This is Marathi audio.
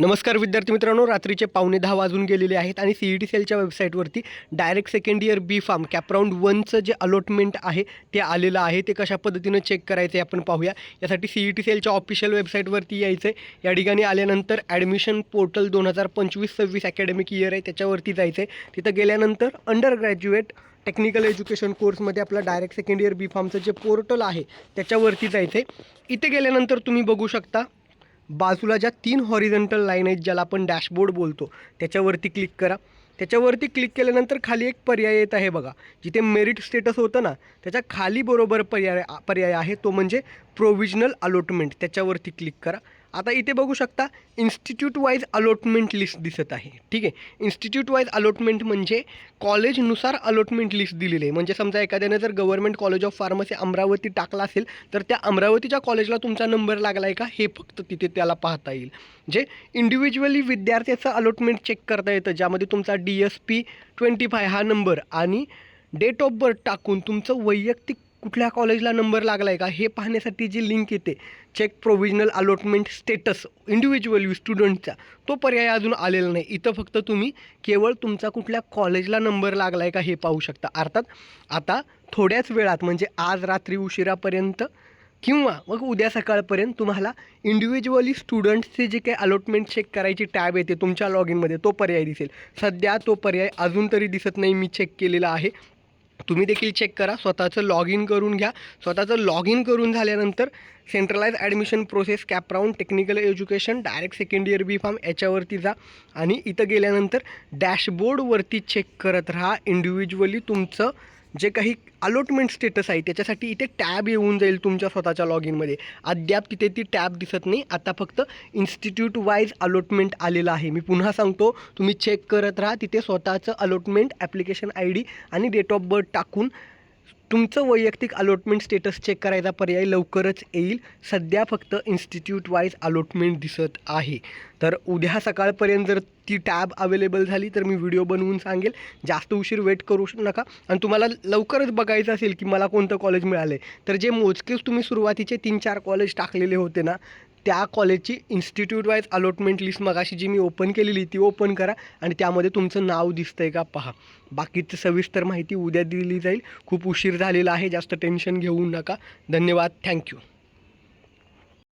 नमस्कार विद्यार्थी मित्रांनो रात्रीचे पावणे दहा वाजून गेलेले आहेत आणि सी ई टी सेलच्या वेबसाईटवरती direct second year B pharm CAP round वनचं जे अलॉटमेंट आहे ते आलेलं आहे. ते कशा पद्धतीनं चेक करायचं आहे आपण पाहूया. यासाठी सी ई टी सेलच्या ऑफिशियल वेबसाईटवरती यायचं आहे या ठिकाणी आल्यानंतर ॲडमिशन पोर्टल दोन हजार पंचवीस सव्वीस अकॅडमिक इयर आहे त्याच्यावरती जायचं आहे तिथं गेल्यानंतर अंडर ग्रॅज्युएट टेक्निकल एज्युकेशन कोर्समध्ये आपला डायरेक्ट सेकंड इयर बी फार्मचं जे पोर्टल आहे त्याच्यावरती जायचं आहे इथे गेल्यानंतर तुम्ही बघू शकता बाजूला ज्या तीन हॉरिझंटल लाईन आहेत ज्याला आपण डॅशबोर्ड बोलतो त्याच्यावरती क्लिक करा. त्याच्यावरती क्लिक केल्यानंतर खाली एक पर्याय येत आहे बघा. जिथे मेरिट स्टेटस होतं ना त्याच्याखाली बरोबर पर्याय पर्याय आहे तो म्हणजे प्रोविजनल अलॉटमेंट त्याच्यावरती क्लिक करा. आता इथे बघू शकता इन्स्टिट्यूट वाईज अलॉटमेंट लिस्ट दिसत आहे. ठीक आहे? इन्स्टिट्यूट वाईज अलॉटमेंट म्हणजे कॉलेजनुसार अलॉटमेंट लिस्ट दिलेली आहे. म्हणजे समजा एखाद्याने जर government college of pharmacy Amravati टाकला असेल तर त्या अमरावतीच्या कॉलेजला तुमचा नंबर लागला आहे का? हे फक्त तिथे त्याला पाहता येईल. म्हणजे जे इंडिव्हिज्युअली विद्यार्थ्याचं अलॉटमेंट चेक करता येतं ज्यामध्ये तुमचा D S P twenty five हा नंबर आणि डेट ऑफ बर्थ टाकून तुमचं वैयक्तिक कुठल्या कॉलेजला नंबर लागला आहे का हे पाहण्यासाठी जी लिंक येते check provisional allotment status individual स्टुडंटचा तो पर्याय अजून आलेला नाही. इथं फक्त तुम्ही केवळ तुमचा कुठल्या कॉलेजला नंबर लागला आहे का हे पाहू शकता. अर्थात आता थोड्याच वेळात म्हणजे आज रात्री उशिरापर्यंत किंवा मग उद्या सकाळपर्यंत तुम्हाला इंडिव्हिज्युअली स्टुडंट्सचे जे काही अलॉटमेंट चेक करायची टॅब येते तुमच्या लॉग इनमध्ये तो पर्याय दिसेल. सध्या तो पर्याय अजून तरी दिसत नाही मी चेक केलेला आहे. तुम्ही देखील चेक करा. स्वतःचं लॉग इन करून घ्या. स्वतःचं लॉग इन करून झाल्यानंतर centralise admission process CAP round technical education direct second year B pharm याच्यावरती जा. आणि इथं गेल्यानंतर डॅशबोर्डवरती चेक करत राहा. इंडिव्हिज्युअली तुमचं जे काही अलॉटमेंट स्टेटस आहे त्याच्यासाठी इथे टॅब येऊन जाईल तुमच्या स्वतःच्या लॉग इनमध्ये अद्याप तिथे ती टॅब दिसत नाही. आता फक्त इन्स्टिट्यूट वाईज अलॉटमेंट आलेलं आहे. मी पुन्हा सांगतो तुम्ही चेक करत राहा. तिथे स्वतःचं अलॉटमेंट ॲप्लिकेशन आय डी आणि डेट ऑफ बर्थ टाकून तुमचं वैयक्तिक अलॉटमेंट स्टेटस चेक करायचा पर्याय लवकरच येईल. सध्या फक्त इन्स्टिट्यूट वाईज अलॉटमेंट दिसत आहे. तर उद्या सकाळपर्यंत जर ती टॅब अवेलेबल झाली तर मी व्हिडिओ बनवून सांगेल. जास्त उशीर वेट करू नका. आणि तुम्हाला लवकरच बघायचं असेल की मला कोणतं कॉलेज मिळालं आहे तर जे मोजकेच तुम्ही सुरुवातीचे तीन चार कॉलेज टाकलेले होते ना त्या कॉलेजची इन्स्टिट्यूट वाईज अलॉटमेंट लिस्ट मगाशी जी मी ओपन केलेली ती ओपन करा आणि त्यामध्ये तुमचं नाव दिसतं आहे का पहा. बाकीचं सविस्तर माहिती उद्या दिली जाईल. खूप उशीर झालेला आहे जास्त टेन्शन घेऊ नका. धन्यवाद. थँक्यू